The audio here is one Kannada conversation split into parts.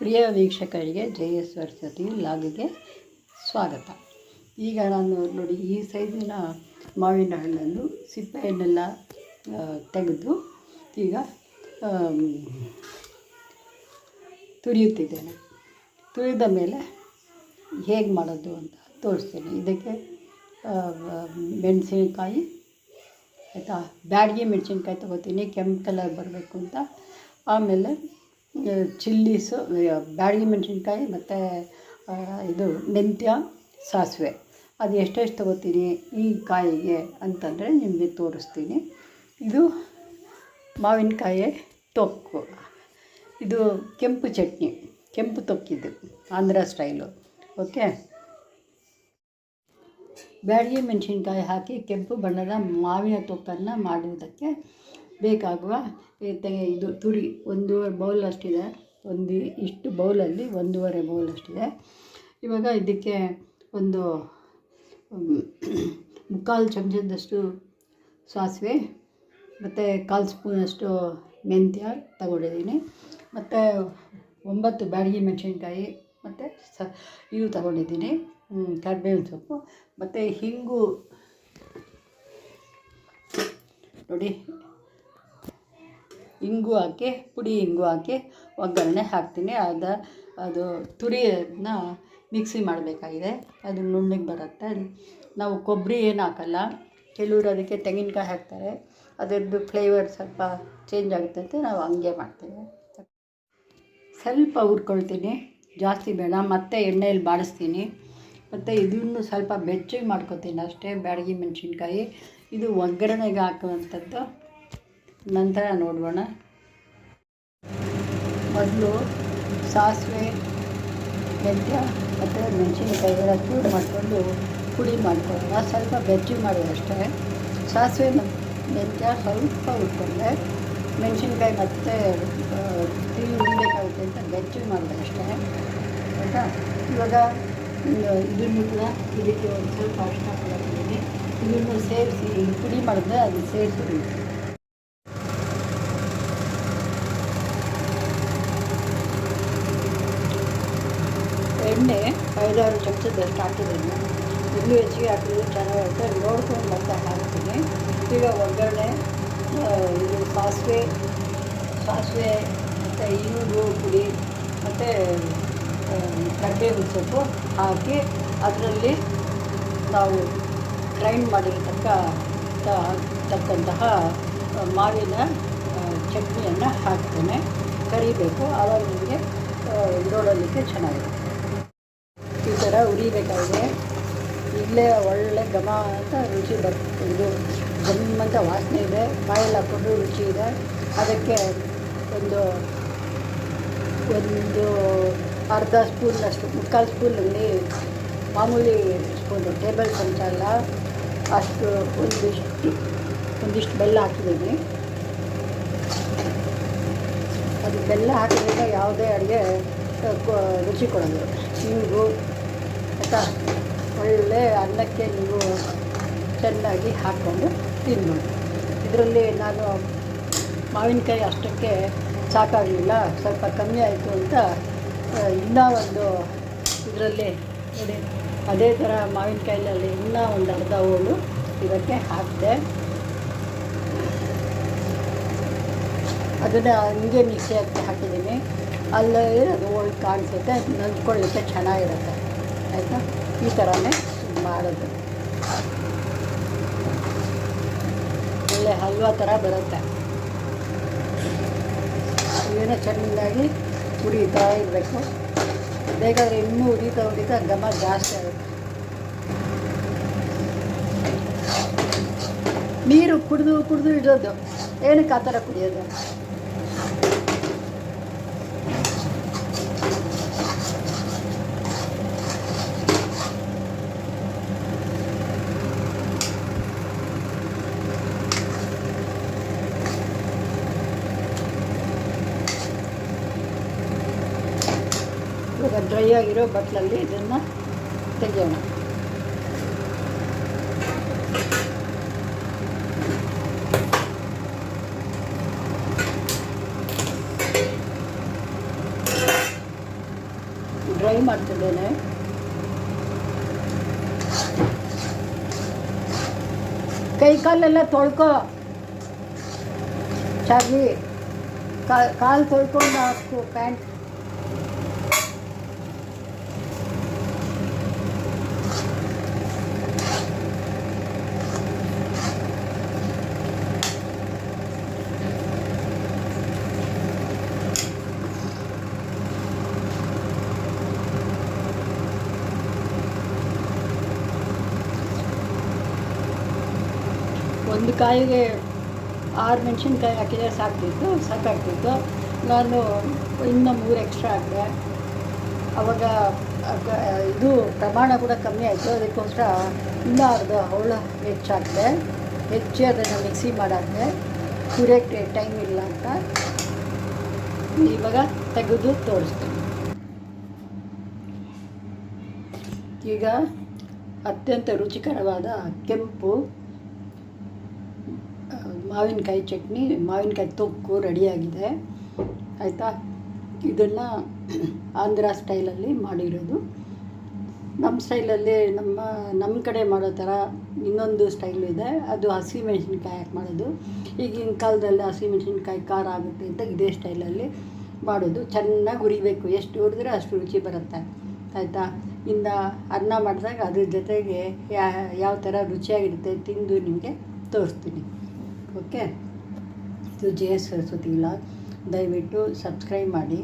ಪ್ರಿಯ ವೀಕ್ಷಕರಿಗೆ ಜೆ ಎಸ್ ಲಾಗಿಗೆ ಸ್ವಾಗತ. ಈಗ ನಾನು ನೋಡಿ, ಈ ಸೈಜಿನ ಮಾವಿನ ಹಣ್ಣನ್ನು ಸಿಪ್ಪೆಯನ್ನೆಲ್ಲ ತೆಗೆದು ಈಗ ತುರಿಯುತ್ತಿದ್ದೇನೆ. ತುರಿದ ಮೇಲೆ ಹೇಗೆ ಮಾಡೋದು ಅಂತ ತೋರಿಸ್ತೀನಿ. ಇದಕ್ಕೆ ಮೆಣಸಿನಕಾಯಿ, ಆಯಿತಾ, ಬ್ಯಾಡಗಿ ಮೆಣಸಿನ್ಕಾಯಿ ತೊಗೋತೀನಿ, ಕೆಂಪು ಕಲರ್ ಬರಬೇಕು ಅಂತ. ಆಮೇಲೆ ಚಿಲ್ಲೀಸು ಬ್ಯಾಡಗಿ ಮೆಣಸಿನ್ಕಾಯಿ ಮತ್ತು ಇದು ಮೆಂತ್ಯ ಸಾಸಿವೆ. ಅದು ಎಷ್ಟೆಷ್ಟು ತೊಗೋತೀನಿ ಈ ಕಾಯಿಗೆ ಅಂತಂದರೆ ನಿಮಗೆ ತೋರಿಸ್ತೀನಿ. ಇದು ಮಾವಿನಕಾಯಿ ತೊಕ್ಕು. ಇದು ಕೆಂಪು ಚಟ್ನಿ, ಕೆಂಪು ತೊಕ್ಕಿದ್ದು ಆಂಧ್ರ ಸ್ಟೈಲು. ಓಕೆ? ಬ್ಯಾಡಗಿ ಮೆಣಸಿನ್ಕಾಯಿ ಹಾಕಿ ಕೆಂಪು ಬಣ್ಣದ ಮಾವಿನ ತೊಕ್ಕನ್ನು ಮಾಡುವುದಕ್ಕೆ ಬೇಕಾಗುವ ಇದು ತುರಿ ಒಂದೂವರೆ ಬೌಲ್ ಅಷ್ಟಿದೆ. ಒಂದು, ಇಷ್ಟು ಬೌಲಲ್ಲಿ ಒಂದೂವರೆ ಬೌಲ್ ಅಷ್ಟಿದೆ. ಇವಾಗ ಇದಕ್ಕೆ ಒಂದು ಮುಕ್ಕಾಲು ಚಮಚದಷ್ಟು ಸಾಸಿವೆ, ಮತ್ತು ಕಾಲು ಸ್ಪೂನಷ್ಟು ಮೆಂತ್ಯ ತಗೊಂಡಿದ್ದೀನಿ. ಮತ್ತು ಒಂಬತ್ತು ಬ್ಯಾಡಗಿ ಮೆಣಸಿನ್ಕಾಯಿ, ಮತ್ತು ಸ ಇದು ತಗೊಂಡಿದ್ದೀನಿ. ಕರಿಬೇವಿನ ಸೊಪ್ಪು, ಮತ್ತು ಹಿಂಗು, ನೋಡಿ ಇಂಗು ಹಾಕಿ, ಪುಡಿ ಇಂಗು ಹಾಕಿ ಒಗ್ಗರಣೆ ಹಾಕ್ತೀನಿ. ಅದ, ಅದು ತುರಿಯನ್ನ ಮಿಕ್ಸಿ ಮಾಡಬೇಕಾಗಿದೆ. ಅದು ನುಣ್ಣಗೆ ಬರುತ್ತೆ. ನಾವು ಕೊಬ್ಬರಿ ಏನು ಹಾಕಲ್ಲ, ಕೆಲವರು ಅದಕ್ಕೆ ತೆಂಗಿನಕಾಯಿ ಹಾಕ್ತಾರೆ. ಅದರದ್ದು ಫ್ಲೇವರ್ ಸ್ವಲ್ಪ ಚೇಂಜ್ ಆಗುತ್ತೆ ಅಂತ ನಾವು ಹಂಗೆ ಮಾಡ್ತೇವೆ. ಸ್ವಲ್ಪ ಹುರ್ಕೊಳ್ತೀನಿ. ಜಾಸ್ತಿ ಬೇಡ. ಮತ್ತೆ ಎಣ್ಣೆಯಲ್ಲಿ ಬಾಡಿಸ್ತೀನಿ. ಮತ್ತು ಇದನ್ನು ಸ್ವಲ್ಪ ಬೆಚ್ಚಗೆ ಮಾಡ್ಕೊತೀನಿ ಅಷ್ಟೇ. ಬ್ಯಾಡಗಿ ಮೆಣಸಿನ್ಕಾಯಿ. ಇದು ಒಗ್ಗರಣೆಗೆ ಹಾಕುವಂಥದ್ದು. ನಂತರ ನೋಡೋಣ ಮೊದಲು ಸಾಸಿವೆ, ಮೆಂತ್ಯ ಮತ್ತು ಮೆಣಸಿನ್ಕಾಯಿ ಎಲ್ಲ ಚೂರು ಮಾಡಿಕೊಂಡು ಪುಡಿ ಮಾಡ್ಕೊಳ್ಳೋಣ. ಸ್ವಲ್ಪ ಬೆಜ್ಜು ಮಾಡೋದು ಅಷ್ಟೇ. ಸಾಸಿವೆ ಮೆಂತ್ಯ ಸ್ವಲ್ಪ ಉಟ್ಕೊಂಡೆ ಮೆಣಸಿನ್ಕಾಯಿ ಮತ್ತು ತಿಳಿ ಉಣ್ಣಬೇಕಾಗುತ್ತೆ ಅಂತ ಬೆಜ್ಜು ಮಾಡಿದೆ ಅಷ್ಟೇ. ಆಯಿತಾ? ಇವಾಗ ಇನ್ನು ಇದನ್ನು ಕೂಡ ಇದಕ್ಕೆ ಒಂದು ಸ್ವಲ್ಪ ಅಷ್ಟು ಇದನ್ನು ಸೇರಿಸಿ, ಪುಡಿ ಮಾಡಿದ್ರೆ ಅದು ಸೇರಿಸಿ ಎಣ್ಣೆ ಐದಾರು ಚಮಚದಷ್ಟು ಹಾಕಿದ್ದೀನಿ ಇನ್ನೂ ಹೆಚ್ಚಿಗೆ ಹಾಕಿದ್ರೆ ಚೆನ್ನಾಗಿರುತ್ತೆ ನೋಡ್ಕೊಂಡು ಮತ್ತೆ ಹಾಕ್ತೀನಿ ಈಗ ಒಗ್ಗರಣೆ ಇದು ಸಾಸಿವೆ ಸಾಸಿವೆ ಮತ್ತು ಈರುಳ್ಳಿ ಪುಡಿ ಮತ್ತು ಕರಿಬೇವಿನ ಸೊಪ್ಪು ಹಾಕಿ ಅದರಲ್ಲಿ ನಾವು ಗ್ರೈಂಡ್ ಮಾಡಿರ್ತಕ್ಕ ತಕ್ಕಂತಹ ಮಾವಿನ ಚಟ್ನಿಯನ್ನು ಹಾಕ್ತೇನೆ. ಕರಿಬೇಕು. ಆವಾಗ ನಿಮಗೆ ನೋಡೋದಕ್ಕೆ ಚೆನ್ನಾಗಿರುತ್ತೆ. ಥರ ಉರಿಬೇಕಾಗಿದೆ. ಇಲ್ಲೇ ಒಳ್ಳೆ ಘಮ ಅಂತ ರುಚಿ ಬರ್ತದೆ ಇದು ಅಂತ ವಾಸನೆ ಇದೆ. ಬಾಯಲ್ಲಿ ಹಾಕ್ಕೊಂಡು ರುಚಿ ಇದೆ. ಅದಕ್ಕೆ ಒಂದು ಒಂದು ಅರ್ಧ ಸ್ಪೂನಷ್ಟು ಮುಕ್ಕಾಲು ಸ್ಪೂನಲ್ಲಿ ಮಾಮೂಲಿ ಸ್ಪೂನು ಟೇಬಲ್ ಚಮಚ ಅಲ್ಲ, ಅಷ್ಟು ಒಂದಿಷ್ಟು ಒಂದಿಷ್ಟು ಬೆಲ್ಲ ಹಾಕಿದ್ದೀನಿ. ಅದು ಬೆಲ್ಲ ಹಾಕಿದಾಗ ಯಾವುದೇ ಅಡುಗೆ ರುಚಿ ಕೊಡೋದು ಹಿಂಗು ಆಯಿತಾ ಒಳ್ಳೆ ಅನ್ನಕ್ಕೆ ನೀವು ಚೆನ್ನಾಗಿ ಹಾಕ್ಕೊಂಡು ತಿನ್ನೋದು ಇದರಲ್ಲಿ ನಾನು ಮಾವಿನಕಾಯಿ ಅಷ್ಟಕ್ಕೆ ಸಾಕಾಗಲಿಲ್ಲ. ಸ್ವಲ್ಪ ಕಮ್ಮಿ ಆಯಿತು ಅಂತ ಇನ್ನೂ ಒಂದು ಇದರಲ್ಲಿ ನೋಡಿ, ಅದೇ ಥರ ಮಾವಿನಕಾಯಿನಲ್ಲಿ ಇನ್ನೂ ಒಂದು ಅರ್ಧ ಹೋಳು ಇದಕ್ಕೆ ಹಾಕಿದೆ. ಅದನ್ನು ಹಂಗೆ ಮಿಕ್ಸಿ ಹಾಕಿ ಹಾಕಿದ್ದೀನಿ. ಅಲ್ಲೇ ಅದು ಹೋಳು ಕಾಣಿಸುತ್ತೆ ನಂಚ್ಕೊಳ್ಳಿಕ್ಕೆ ಚೆನ್ನಾಗಿರುತ್ತೆ. ಆಯಿತಾ? ಈ ಥರನೇ ಮಾಡೋದು. ಒಳ್ಳೆ ಹಲ್ವಾ ಥರ ಬರುತ್ತೆ. ಏನೋ ಚೆನ್ನಾಗಿ ಉರಿತಾ ಇರಬೇಕು. ಬೇಕಾದರೆ ಇನ್ನೂ ಉರಿತಾ ಉರಿತಾ ಘಮ ಜಾಸ್ತಿ ಆಗುತ್ತೆ. ನೀರು ಕುಡಿದು ಕುಡಿದು ಇಡೋದು. ಏನಕ್ಕೆ ಆ ಥರ ಕುಡಿಯೋದು? ಇವಾಗ ಡ್ರೈ ಆಗಿರೋ ಬಟ್ಲಲ್ಲಿ ಇದನ್ನು ತೆಗೆಯೋಣ ಡ್ರೈ ಮಾಡ್ತಿದ್ದೇನೆ ಕೈ ಕಾಲೆಲ್ಲ ತೊಳ್ಕೊ ಚಾರ್ಲಿ ಕಾಲು ತೊಳ್ಕೊಂಡು ಹಾಕು ಪ್ಯಾಂಟ್ ಒಂದು ಕಾಯಿಗೆ ಆರು ಮೆಣಸಿನ್ಕಾಯಿ ಹಾಕಿದರೆ ಸಾಕ್ತಿತ್ತು, ಸಾಕಾಗ್ತಿತ್ತು. ನಾನು ಇನ್ನೂ ಮೂರು ಎಕ್ಸ್ಟ್ರಾ ಹಾಕಿದೆ. ಅವಾಗ ಇದು ಪ್ರಮಾಣ ಕೂಡ ಕಮ್ಮಿ ಆಯಿತು. ಅದಕ್ಕೋಸ್ಕರ ಇನ್ನೂ ಅರ್ಧ ಹವಳ ಹೆಚ್ಚಾಕಿದೆ ಹೆಚ್ಚಿ ಅದನ್ನು ಮಿಕ್ಸಿ ಮಾಡಾಕಿದೆ. ಕುರಿಯೋಕ್ಕೆ ಟೈಮ್ ಇಲ್ಲ ಅಂತ ಇವಾಗ ತೆಗೆದು ತೋರಿಸ್ತೀನಿ. ಈಗ ಅತ್ಯಂತ ರುಚಿಕರವಾದ ಕೆಂಪು ಮಾವಿನಕಾಯಿ ಚಟ್ನಿ, ಮಾವಿನಕಾಯಿ ತೊಕ್ಕು ರೆಡಿಯಾಗಿದೆ. ಆಯಿತಾ? ಇದನ್ನು ಆಂಧ್ರ ಸ್ಟೈಲಲ್ಲಿ ಮಾಡಿರೋದು. ನಮ್ಮ ಸ್ಟೈಲಲ್ಲಿ ನಮ್ಮ ನಮ್ಮ ಕಡೆ ಮಾಡೋ ಥರ ಇನ್ನೊಂದು ಸ್ಟೈಲ್ ಇದೆ. ಅದು ಹಸಿ ಮೆಣಸಿನ್ಕಾಯಿ ಹಾಕಿ ಮಾಡೋದು. ಈಗಿನ ಕಾಲದಲ್ಲಿ ಹಸಿ ಮೆಣಸಿನ್ಕಾಯಿ ಖಾರ ಆಗುತ್ತೆ ಅಂತ ಇದೇ ಸ್ಟೈಲಲ್ಲಿ ಮಾಡೋದು. ಚೆನ್ನಾಗಿ ಹುರಿಬೇಕು. ಎಷ್ಟು ಹುರಿದ್ರೆ ಅಷ್ಟು ರುಚಿ ಬರುತ್ತೆ. ಆಯಿತಾ? ಇನ್ನು ಅನ್ನ ಮಾಡಿದಾಗ ಅದ್ರ ಜೊತೆಗೆ ಯಾವ ಥರ ರುಚಿಯಾಗಿರುತ್ತೆ ತಿಂದು ನಿಮಗೆ ತೋರಿಸ್ತೀನಿ. ಓಕೆ ಇದು ಜೆ ಎಸ್ ಸರಸ್ವತಿ ವ್ಲಾಗ್ ದಯವಿಟ್ಟು ಸಬ್ಸ್ಕ್ರೈಬ್ ಮಾಡಿ.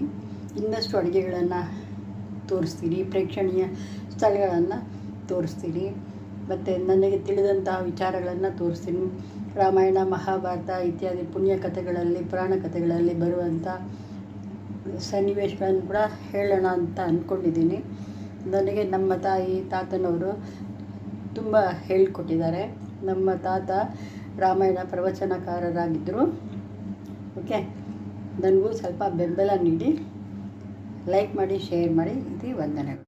ಇನ್ನಷ್ಟು ಅಡುಗೆಗಳನ್ನು ತೋರಿಸ್ತೀರಿ, ಪ್ರೇಕ್ಷಣೀಯ ಸ್ಥಳಗಳನ್ನು ತೋರಿಸ್ತೀರಿ, ಮತ್ತು ನನಗೆ ತಿಳಿದಂತಹ ವಿಚಾರಗಳನ್ನು ತೋರಿಸ್ತೀನಿ. ರಾಮಾಯಣ, ಮಹಾಭಾರತ ಇತ್ಯಾದಿ ಪುಣ್ಯ ಕಥೆಗಳಲ್ಲಿ, ಪುರಾಣ ಕಥೆಗಳಲ್ಲಿ ಬರುವಂಥ ಸನ್ನಿವೇಶಗಳನ್ನು ಕೂಡ ಹೇಳೋಣ ಅಂತ ಅಂದ್ಕೊಂಡಿದ್ದೀನಿ ನನಗೆ ನಮ್ಮ ತಾಯಿ, ತಾತನವರು ತುಂಬ ಹೇಳಿಕೊಟ್ಟಿದ್ದಾರೆ. ನಮ್ಮ ತಾತ ರಾಮಾಯಣ ಪ್ರವಚನಕಾರರಾಗಿದ್ದರು ಓಕೆ ನನಗೂ ಸ್ವಲ್ಪ ಬೆಂಬಲ ನೀಡಿ. ಲೈಕ್ ಮಾಡಿ ಶೇರ್ ಮಾಡಿ. ಇದು ವಂದನೆಗಳು.